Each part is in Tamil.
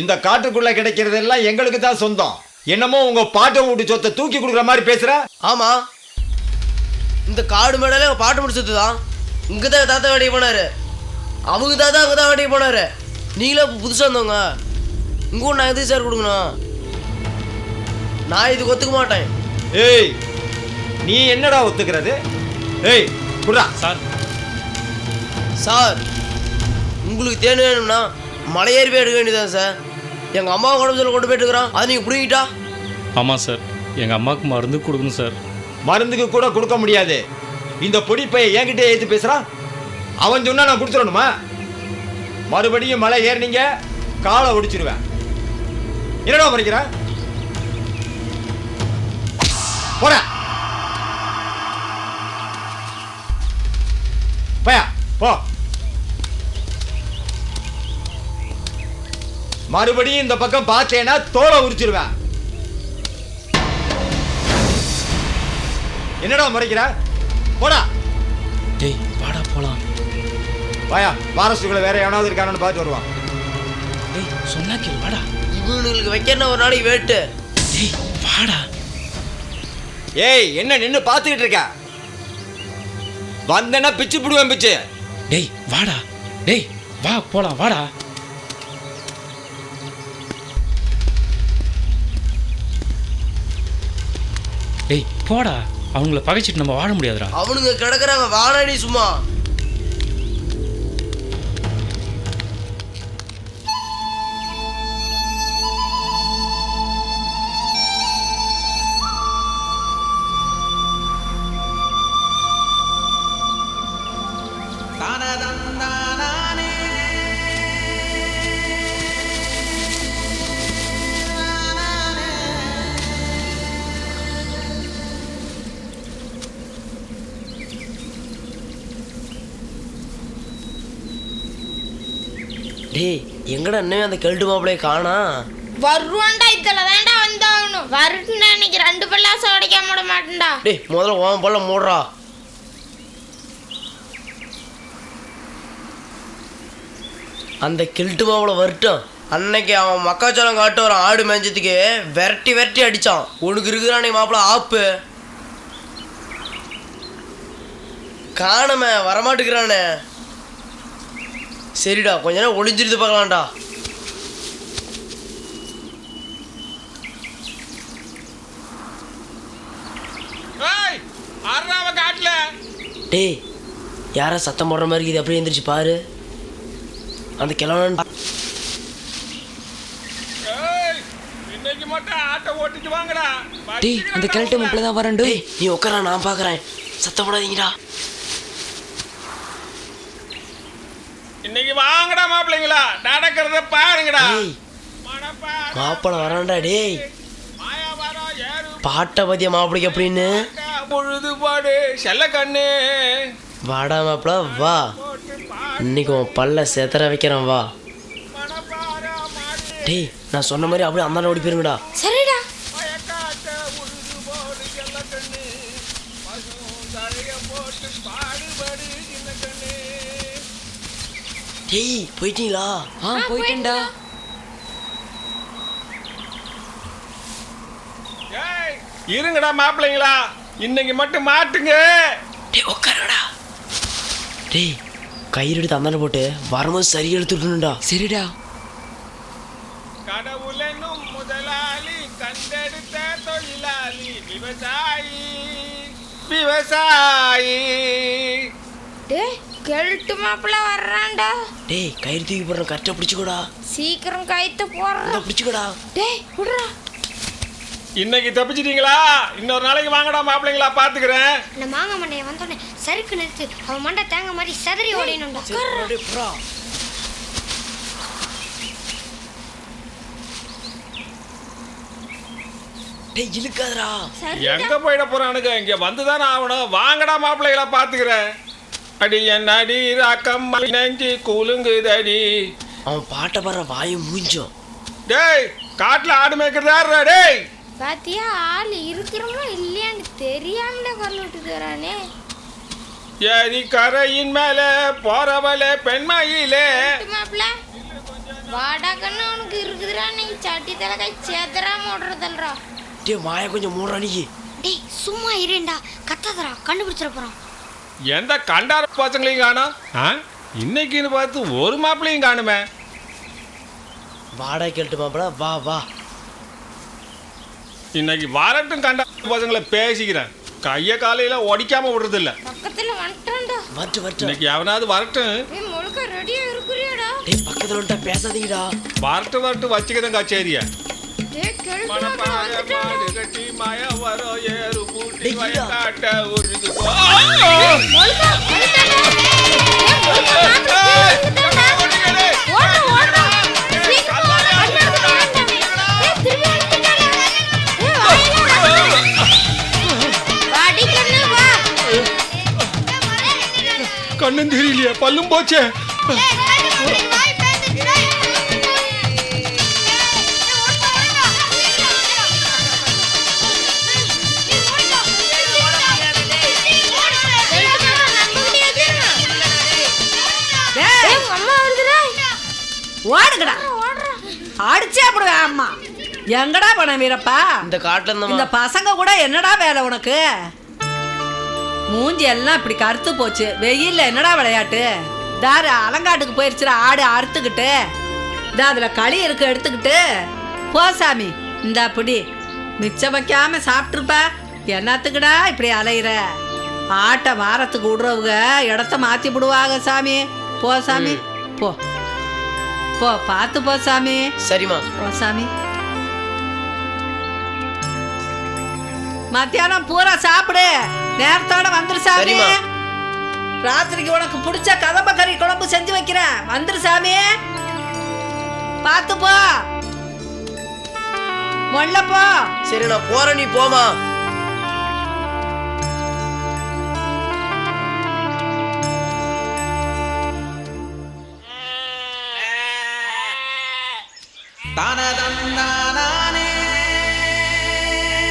இந்த காட்டுக்குள்ள கிடைக்கிறதெல்லாம் எங்களுக்கு தான் சொந்தம். என்னமோ உங்க பாட்டை வீட்டு சொத்தை தூக்கி கொடுக்குற மாதிரி பேசுற? ஆமா. இந்த காடு மேடல எங்க பாட்டு முடிச்சது தான் இங்க தான் தாத்தா வேட்டைக்கு போனாரு. அவங்க தாத்தா அங்கே தான் வேட்டைக்கு போனாரு. நீங்களே புதுசாக இருந்தவங்க உங்க கூட நான் எதுக்கு சார் கொடுக்கணும்? நான் இதுக்கு ஒத்துக்க மாட்டேன். ஏய் நீ என்னடா ஒத்துக்கிறது? ஏய் குடுறா. சார். சார் உங்களுக்கு தேன் வேணும்னா மலையேறி போய் எடுக்க வேண்டியதான் சார். எங்கள் அம்மா உடம்பு சொல்ல கொண்டு போயிட்டு இருக்கிறோம் அதை நீங்கள் பிடிங்கிட்டா? ஆமாம் சார். எங்கள் அம்மாவுக்கு மருந்து கொடுக்கணும் சார். மருந்துக்கு கூட கொடுக்க முடியாது. இந்த பொடிப்பைய என்கிட்ட ஏத்து பேசுறான் அவன் சொன்னா நான் கொடுத்துடணுமா? மறுபடியும் மலை ஏறினீங்க காலை ஒடிச்சிருவேன். என்னடா பறிக்கிற போற. பயா போ. மறுபடியும் இந்த பக்கம் பார்த்தேன்னா தோலை உரிச்சிருவேன். என்னடா முறைக்கிற? போடா. டேய் வாடா போகலாம் வாயா ஃபாரஸ்ட்டுக்குள்ள வேற எவனாவது இருக்கானு பார்த்து வருவான். டேய் சொன்னா கேள் வாடா. இவங்களுக்கு வைக்கணும் ஒரு நாளைக்கு வேட்டு. டேய் வாடா. ஏய் என்ன நின்னு பார்த்துக்கிட்டு இருக்க? வந்தேன்னா பிச்சு பிடுவேன் பிச்சு. டேய் வாடா. டேய் வா போலாம் வாடா. போடா. அவங்கள பகைச்சிட்டு நம்ம வாழ முடியாதுடா. அவனுங்க கிடக்குறாங்க வாடாடி சும்மா. எங்கடா இன்னும் அந்த கெல்ட்டு மாப்பிளைய காணா? வருவான்டா இதுல தான்டா வந்தாகணும். வருட்டுண்டா இன்னைக்கு ரெண்டு பல்லாசம் உடைக்காம விட மாட்டேன்டா. டேய் முதல்ல உன் போல மூடுறா. அந்த கில்ட்டு மாவுல வரட்டும். அன்னைக்கு அவன் மக்காச்சோளம் காட்டு வரான் ஆடு மேஞ்சதுக்கு விரட்டி விரட்டி அடிச்சான். உனக்கு இருக்கிறானே மாப்பிள ஆப்பு. காணமே வரமாட்டுக்கிறானே சரிடா கொஞ்ச நேரம் ஒளிஞ்சிருந்து பார்க்கலாம்டா. டேய் யாரா சத்தம் போடுற மாதிரி இது அப்படியே எந்திரிச்சு பாரு. அந்த கிழவன் ஏய் இன்னைக்கு மட்டும் ஆட்டோ ஓட்டிட்டு வாங்கடா. டேய் அந்த கிழட்டு மாப்பிள்ள தான் வரண்டு டேய் நீ உட்கார நான் பார்க்கறேன் சத்தம் போடாதீங்கடா. இன்னைக்கு வாங்கடா மாப்பிள்ளைங்களா. நடக்கிறத பாருங்கடா. மாப்பிள வரான்டா டேய். பாட்டை பத்திய மாப்பிளைக்கு அப்படின்னு பாக்கா, பொழுதுபாடு செல்ல கண்ணு. வாடா மாப்பிள வா. இன்னைக்கு உன் பல்ல செதற வைக்கிறேன் வா. டேய் நான் சொன்ன மாதிரி அப்படியே அந்தாண்ட ஓடி போயிருங்கடா. சரிடா டேய் போயிட்டீங்களா? ஆ போயிட்டேன்டா. ஏய் இருங்கடா மாப்பிள்ளைங்களா. இன்னைக்கு மட்டும் மாட்டுங்க. டேய் உட்காருடா டேய் கயிறு எடுத்து அந்தாண்ட போட்டு வரும்போது சரி எடுத்துட்டுடா சரிடா. கடவுளெனும் முதலாளி கண்டெடுத்த தொழிலாளி விவசாயி விவசாயி. கெல்ட்டு மாப்பிள்ள வர்றான்டா. டேய் கயிறு தூக்கி போடுற கரெக்டாக பிடிச்சிக்கோடா. சீக்கிரம் போடுறான் இந்த பிடிச்சிக்கோடா. டேய் விடுறா. இன்னைக்கு தப்பிச்சிட்டீங்களா? இன்னொரு நாளைக்கு வாங்கடா மாப்பிள்ளைங்களா பாத்துக்கிறேன். இந்த மாங்காய் மண்டையை வந்தோடனே சறுக்கு நிறுத்து அவன் மண்டை தேங்காய் மாதிரி சதறி புறா டேய் இழுக்காதடா. எங்க போயிட போறானுங்க? இங்க வந்துதானே ஆகணும். வாங்கடா மாப்பிள்ளைகளா பாத்துக்கிறேன். அடி என் அடி ராக்கம் நெஞ்சு குலுங்குதடி. அவன் பாட்டை பாடுற வாயை மூஞ்சோம். டேய் காட்டுல ஆடு மேய்க்கிறதா டேய். பாத்தியா ஆள் இருக்கிறோமா இல்லையான்னு தெரியாமலே குரல் விட்டுட்டு வரானே. ஏரி கரையின் மேல போறவளே பெண்மையிலே. மாப்பிள்ள வாடாக்கன்னு அவனுக்கு இருக்குதுடா நீ சட்டி தலைக்கை சேத்தராம ஓடுறதல்றா டே வாயை கொஞ்சம் மூடுறா நீ. டேய் சும்மா இருண்டா கத்தாதடா கண்டுபிடிச்சிட போறான். எந்த கண்டார பசங்களையும் காணோம் ஆ? இன்னைக்குன்னு பார்த்து ஒரு மாப்பிளையும் காணுமே. வாடகை கேட்டு மாப்பிள வா வா. இன்னைக்கு வரட்டும் கண்டா பசங்களை பேசிக்கிறேன். கையை காலையில ஒடிக்காம விடுறதில்ல. பக்கத்துல வந்துட்டான்டா வட்டு வட்டு இன்னைக்கு எவனாவது வரட்டும். ஏய் முழுக்க ரெடியா இருக்கிறியாடா. டேய் பக்கத்துல வந்துட்டா பேசாதீங்கடா. வரட்டும் வரட்டும் வச்சுக்கிறேன் கச்சேரிய. கட்டி மய வரோ ஏறு பூட்டி வயக்காட்ட உருது ஓடுங்கடா. அடிச்சே அப்படிவே அம்மா. எங்கடா போன வீரப்பா? இந்த காட்டுல இந்த இருந்தமா பசங்க கூட என்னடா வேலை உனக்கு? மூஞ்சி எல்லாம் இப்படி கருத்து போச்சு. வெயில்ல என்னடா விளையாட்டு? தாரு அலங்காட்டுக்கு போயிருச்சுடா ஆடு அறுத்துக்கிட்டு. இதா அதுல களி இருக்கு எடுத்துக்கிட்டு. போ சாமி. இந்த அப்படி மிச்சம் வைக்காம சாப்பிட்ருப்ப என்னத்துக்குடா இப்படி அலையிற? ஆட்டை வாரத்துக்கு விடுறவங்க இடத்த மாத்தி விடுவாங்க சாமி. போ சாமி. போ. போ பார்த்து போ சாமி. சரிம்மா. ஓ சாமி. மத்தியானம் பூரா சாப்பிடு. நேரத்தோட வந்துரு சாமி. ராத்திரிக்கு உனக்கு பிடிச்ச கதம்ப கறி குழம்பு செஞ்சு வைக்கிறேன். வந்துரு சாமி. பார்த்து போ. மொல்ல போ. சரி நான் போறேன் நீ போமா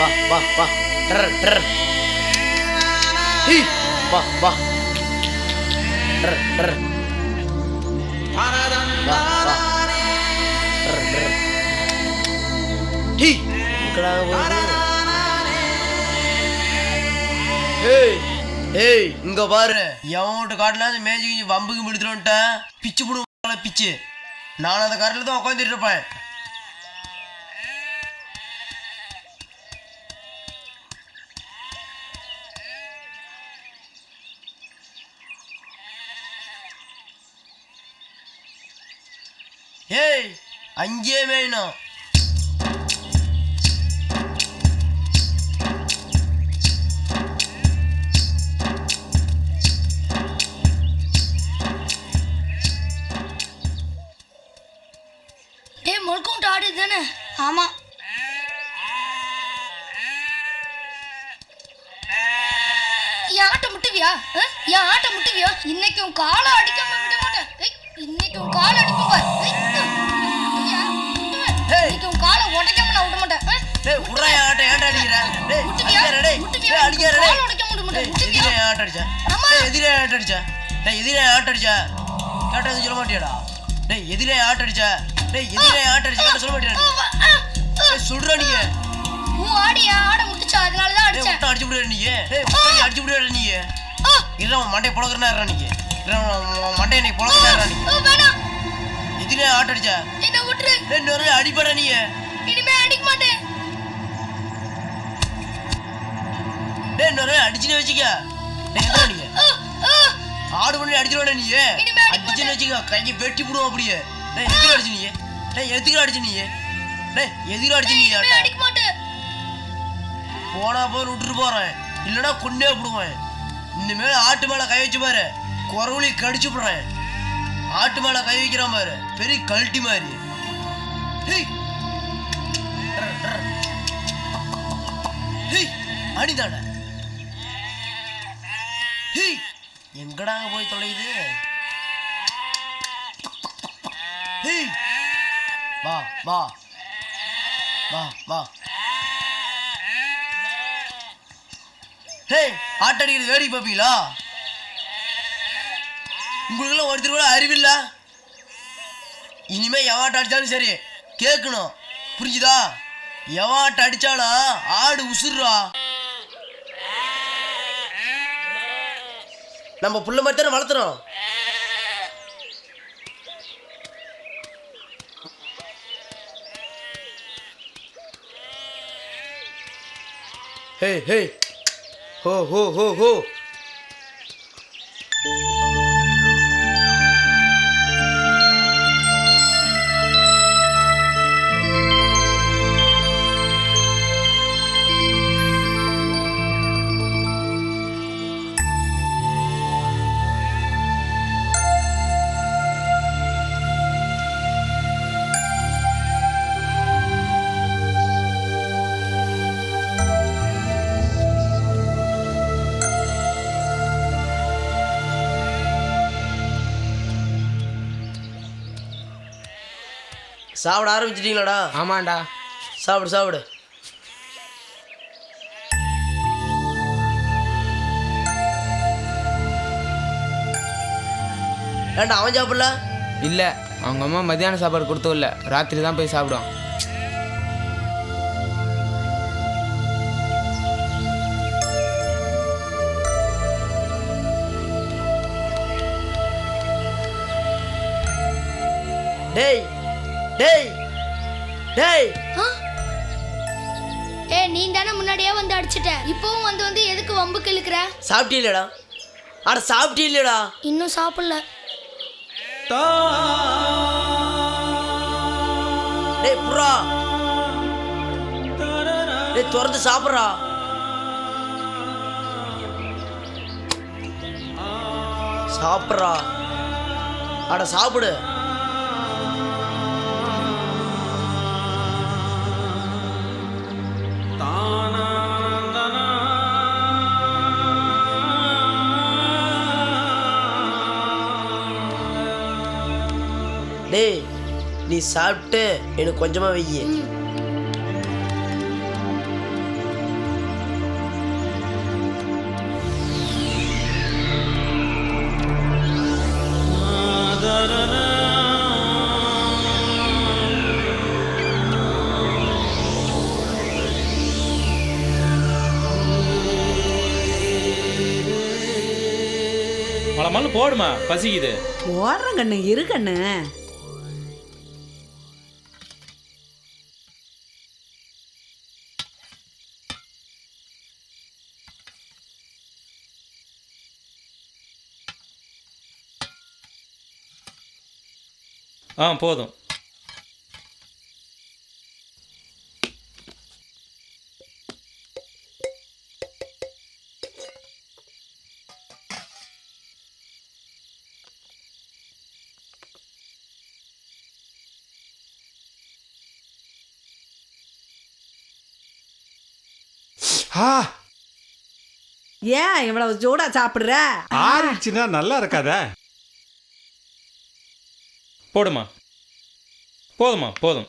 வா வா வா. டர் டர் ஹீ வா வா. டர் டர் வா வா. டர் டர் ஹீ. ஏய் ஏய் இங்க பாரு. எவன் வீட்டு காட்டுல அந்த மேஜிக் கிஞ்சி வம்புக்கு முடித்துட்டேன் பிச்சு புடுங்க பிச்சு. நான் அந்த காட்டில் தான் உட்காந்துட்டு இருப்பேன். ஏய் அங்கேயே வேணும் முழுக்கம் ஆடு தானே ஆமா. என் ஆட்டை முட்டுவியா? என் ஆட்டை முட்டுவியா? இன்னைக்கு உன் காலை அடிக்காம விட மாட்டேன். இன்னைக்கு உன் காலை அடிக்கும் இன்னைக்கு உன் காலை உடைக்காம நான் விட மாட்டேன். ஆ? டேய் உட்றா என் ஆட்டை ஏன்டா அடிக்கிற டேய் முட்டுவியா? டேய். முட்டுவியா? டேய் அடிக்காத டேய். கால் உடைக்க முடிய மாட்டேன். டேய் முட்டுவியா? எதிரே ஆட்டை அடிச்சா. டேய் எதிரே என் ஆட்டை அடிச்சா. டேய் எதிரே என் ஆட்டை அடிச்சா. கேட்டா எதுவும் சொல்ல மாட்டியாடா? டேய் எதிரே ஆட்டை அடிச்சா. டேய் எதிரே ஆட்டை அடிச்சா கேட்டா சொல்ல நீ? ஆ. டேய் சொல்றா நீங்க உன் ஆடியா ஆடை முட்டுச்சா அதனால தான் அடிச்சேன். அடிச்சு விடுற நீங்க டேய் நீ அடிச்சு விடுற ஆ, இல்ல உன் மண்டைய புழக்கிறனா இருறா நீங்க இல்ல உன் மண்டைய நீ வேணாம். எதிரே ஆட்டை அடிச்சா என்ன விட்டுரு. டேய் இன்னொரு அடிப்படா நீங்க இனிமே அடிக்க மாட்டேன். டேய் இன்னொரு அடிச்சுன்னு வச்சுக்க. ஆ, ஆ. ஆடு பண்ணி அடிச்சிருவாடா நீ அடிக்க அடிச்சுன்னு வச்சுக்க. கையை வெட்டி போடுவோம் அப்படியே. டேய் எதுக்கு அடிச்சு நீ டேய் எதுக்கு அடிச்சு நீ டேய் எதுக்கு அடிச்சு நீ? அடிக்க மாட்டேன். போனா போய் விட்டுட்டு போறேன். இல்லைன்னா கொன்னே விடுவேன் இனிமேல் ஆட்டு மேல கை வச்சு பாரு. குறவுளி கடிச்சு விடுறேன். ஆட்டு மேல கை வைக்கிறான் பாரு. பெரிய கழட்டி மாதிரி. ஹேய். எங்கடாங்க எங்கடா போய் தொலையுது? வா வா. வா வா. ஹே ஆட்டடிக்கிறது வேடிக்கை பார்ப்பீங்களா? உங்களுக்கெல்லாம் ஒருத்தர் கூட அறிவில்லை? இனிமே எவாட்ட அடிச்சாலும் சரி கேட்கணும். புரிஞ்சுதா? எவாட்ட அடித்தாலும் ஆடு உசுர்றா. நம்ம புள்ள மாதிரி தானே வளர்த்துறோம். ஹே ஹே. ஹோ ஹோ ஹோ ஹோ. சாப்பிட ஆரம்பிச்சிட்டீங்களாடா? ஆமாண்டா. சாப்பிடு சாப்பிடு. ஏன்டா அவன் சாப்பிடல? இல்ல அவங்க அம்மா மத்தியான சாப்பாடு கொடுத்தோம் இல்ல. ராத்திரி தான் போய் சாப்பிடுவான். டேய் டேய் டேய். ஏ நீ தானே முன்னாடியே வந்து அடிச்சிட்ட. இப்பவும் வந்து வந்து எதுக்கு வம்புக்கு இழுக்கிற சாப்பிட்டீங்களா அட சாப்பிட்டீங்களா இன்னும் சாப்பிடல. டேய் புறா டேய் திறந்து சாப்பிட்றா. சாப்பிட்றா. அட சாப்பிடு. டேய் நீ சாப்பிட்டு எனக்கு கொஞ்சமா வெய்யி மலை மலை போடுமா பசிக்குது. ஓடுறேன் கண்ணு இரு கண்ணு. ஆ போதும். ஆ. ஏன் இவ்வளவு சூடா சாப்பிடுற? ஆறிடுச்சுன்னா நல்லா இருக்காதே? போடுமா? போதுமா போதும்.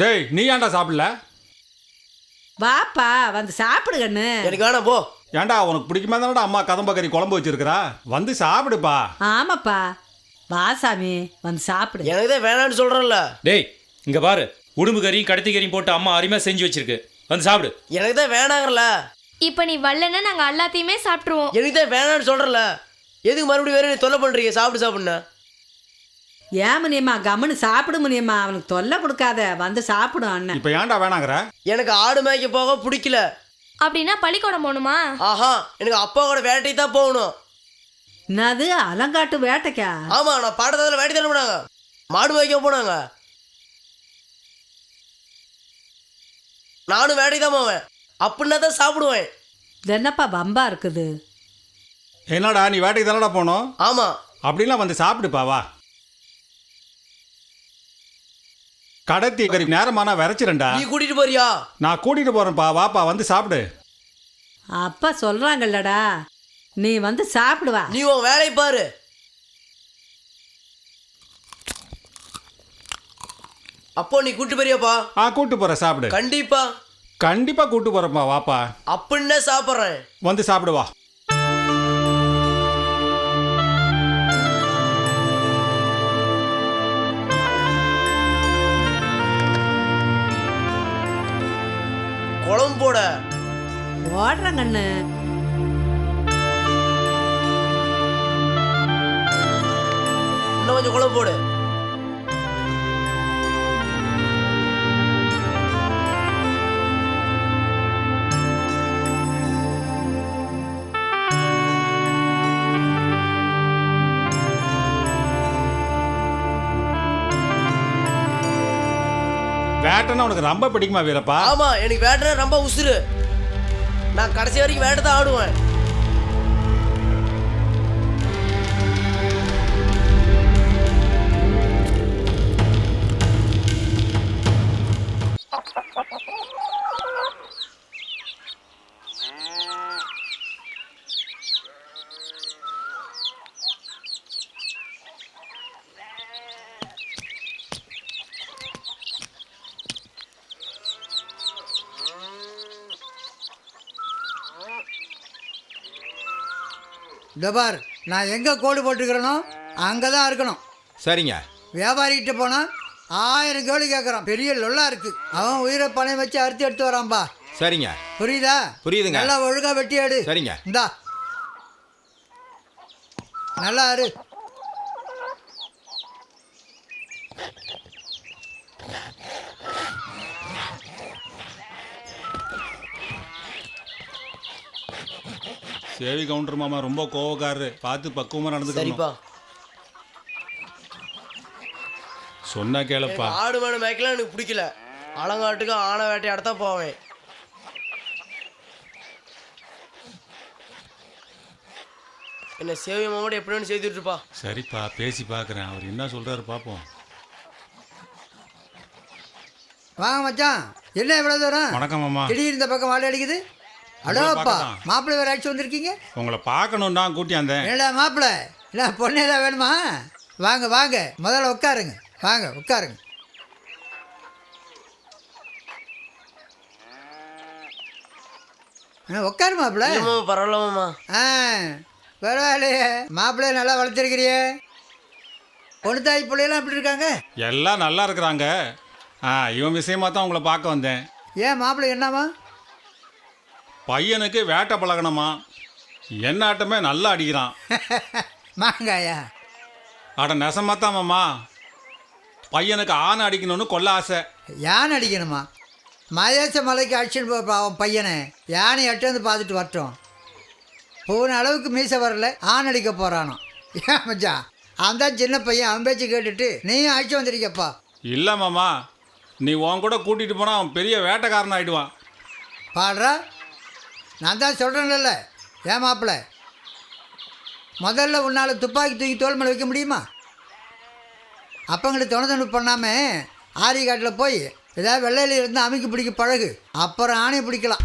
டேய் நீ ஏன்டா சாப்பிடல? வாப்பா வந்து சாப்பிடு கண்ணு. எனக்கு வேணாம் போ. ஏன்டா உனக்கு பிடிக்குமா தானடா அம்மா கதம்பக்கறி குழம்பு வச்சிருக்கிறா? வந்து சாப்பிடுப்பா. ஆமாப்பா. வா சாமி வந்து சாப்பிடு. எனக்கு தான் வேணாம்னு சொல்றேன்ல. டேய் இங்க பாரு. உடும்பு கறியும் கடத்தி கறியும் போட்டு அம்மா அருமையாக செஞ்சு வச்சிருக்கு. வந்து சாப்பிடு. எனக்கு தான் வேணாங்கல்ல இப்போ நீ வரலன்னா நாங்க எல்லாத்தையுமே சாப்பிட்டுருவோம். எனக்கு தான் வேணாம்னு சொல்றேன்ல எதுக்கு மறுபடியும் வேற நீ தொல்லை பண்றீங்க? சாப்பிடு சாப்பிடுண்ணா ஏன் முனியம்மா கம்முன்னு சாப்பிடு முனியம்மா அவனுக்கு தொல்லை கொடுக்காத. வந்து சாப்பிடும் அண்ணன். இப்போ ஏன்டா வேணாங்கிற? எனக்கு ஆடு மேய்க்க போக பிடிக்கல. அப்படின்னா பள்ளிக்கூடம் போகணுமா? ஆஹா எனக்கு அப்பாவோட வேட்டைக்கு தான் போகணும். என்னது அலங்காட்டு வேட்டைக்கா? ஆமா நான் பாடத்தில் வேட்டை தானே போனாங்க மாடு மேய்க்க போனாங்க. நானும் வேட்டைக்கு தான் போவேன் அப்படின்னா தான் சாப்பிடுவேன். இது என்னப்பா வம்பா இருக்குது? என்னடா நீ வேட்டைக்கு தானடா போகணும் ஆமா. அப்படிலாம் வந்து சாப்பிடுப்பா வா. கடத்தி கறி நேரமானா விரைச்சிரண்டா நீ கூட்டிட்டு போறியா? நான் கூட்டிட்டு போறேன்ப்பா வாப்பா வந்து சாப்பிடு. அப்பா சொல்றாங்கல்லடா. நீ வந்து சாப்பிடுவா. நீ உன் வேலையை பாரு. அப்போ நீ கூட்டு போறியாப்பா? ஆ கூட்டு போற சாப்பிடு. கண்டிப்பா. கண்டிப்பா கூட்டு போறப்பா வாப்பா. அப்படின்னே சாப்பிட்றேன். வந்து சாப்பிடு வா. குழம்பு போட. ஓடுறேன் கண்ணு இன்னும் கொஞ்சம் குழம்பு வேட்டனா உனக்கு ரொம்ப பிடிக்குமா வீரப்பா? ஆமா எனக்கு வேட்டனா ரொம்ப உசுறு. நான் கடைசி வரைக்கும் வேட்டை தான் ஆடுவேன். டபார் நான் எங்கே கோடு போட்டுக்கிறேனோ அங்கே தான் இருக்கணும். சரிங்க. வியாபாரிகிட்ட போனால் ஆயிரம் கேள்வி கேட்குறான் பெரிய லொல்லா இருக்கு. அவன் உயிரை பணம் வச்சு அறுத்து எடுத்து வரான்பா சரிங்க. புரியுதா? புரியுதுங்க. நல்லா ஒழுங்கா வெட்டி எடு சரிங்க. இந்தா. நல்லா இரு சேவி கவுண்டர் மாமா ரொம்ப கோவக்காரரு. பார்த்து பக்குவமா நடந்துக்கணும். சரிப்பா. சொன்னா கேளப்பா. எனக்கு ஆடு மாடு மேய்க்கலாம் எனக்கு பிடிக்கல. அலங்காட்டுக்கு ஆனை வேட்டையாட தான் போவேன். என்ன சேவை மாமாட்ட எப்படி வேணும் செய்துட்டு இருப்பா சரிப்பா பேசி பார்க்குறேன். அவர் என்ன சொல்றாரு பார்ப்போம் வாங்க மச்சான். என்ன இவ்வளோ தூரம்? வணக்கம் மாமா. திடீர் இந்த பக்கம் வாழை அடிக்குது. பார்க்கதான். மாப்பிள்ளை வேற அடிச்சு வந்திருக்கீங்க? உங்களை பார்க்கணும் தான் கூட்டி வந்தேன் என்னடா மாப்பிள்ளை? என்ன பொண்ணு ஏதாவது வேணுமா? வாங்க வாங்க. முதல்ல உட்காருங்க. வாங்க உட்காருங்க. அண்ணா, உட்காரு மாப்பிள்ளை. இல்ல மாமா பரவாயில்ல மாமா ஆ பரவாயில்லையே. மாப்பிள்ளைய நல்லா வளர்த்துருக்கிறியே. பொண்ணு தாய் பிள்ளையெல்லாம் எப்படி இருக்காங்க? எல்லாம் நல்லா இருக்கிறாங்க. ஆ இவன் விஷயமா தான் உங்களை பார்க்க வந்தேன். ஏன் மாப்பிள்ளை என்னம்மா? பையனுக்கு வேட்டை பழகணுமா? என்ன ஆட்டமே நல்லா அடிக்கிறான். மாங்காயா? அட நெசமா தான் மாமா பையனுக்கு ஆணை அடிக்கணும்னு கொல்ல ஆசை. யானை அடிக்கணுமா? மதேச மலைக்கு அடிச்சுட்டு போப்பா அவன் பையனை. யானை எட்டு வந்து பார்த்துட்டு வரட்டும். போன அளவுக்கு மீசை வரல ஆண் அடிக்க போகிறானோ ஏன் மச்சான் அவன் தான் சின்ன பையன் அவன் பேச்சு கேட்டுட்டு நீயும் அடிச்சு வந்திருக்கப்பா இல்லை மாமா நீ உன் கூட கூட்டிகிட்டு போனால் அவன் பெரிய வேட்டைக்காரன் ஆயிடுவான் பாடுறா? நான் தான் சொல்கிறேன்ல ஏன் மாப்பிள்ள முதல்ல உன்னால் துப்பாக்கி தூக்கி தோல் மேலே வைக்க முடியுமா? அப்பங்களுக்கு துணை துணை பண்ணாமல் ஆரிய காட்டில் போய் ஏதாவது வெள்ளையில் இருந்து அமைக்க பிடிக்க பழகு அப்புறம் ஆணையை பிடிக்கலாம்.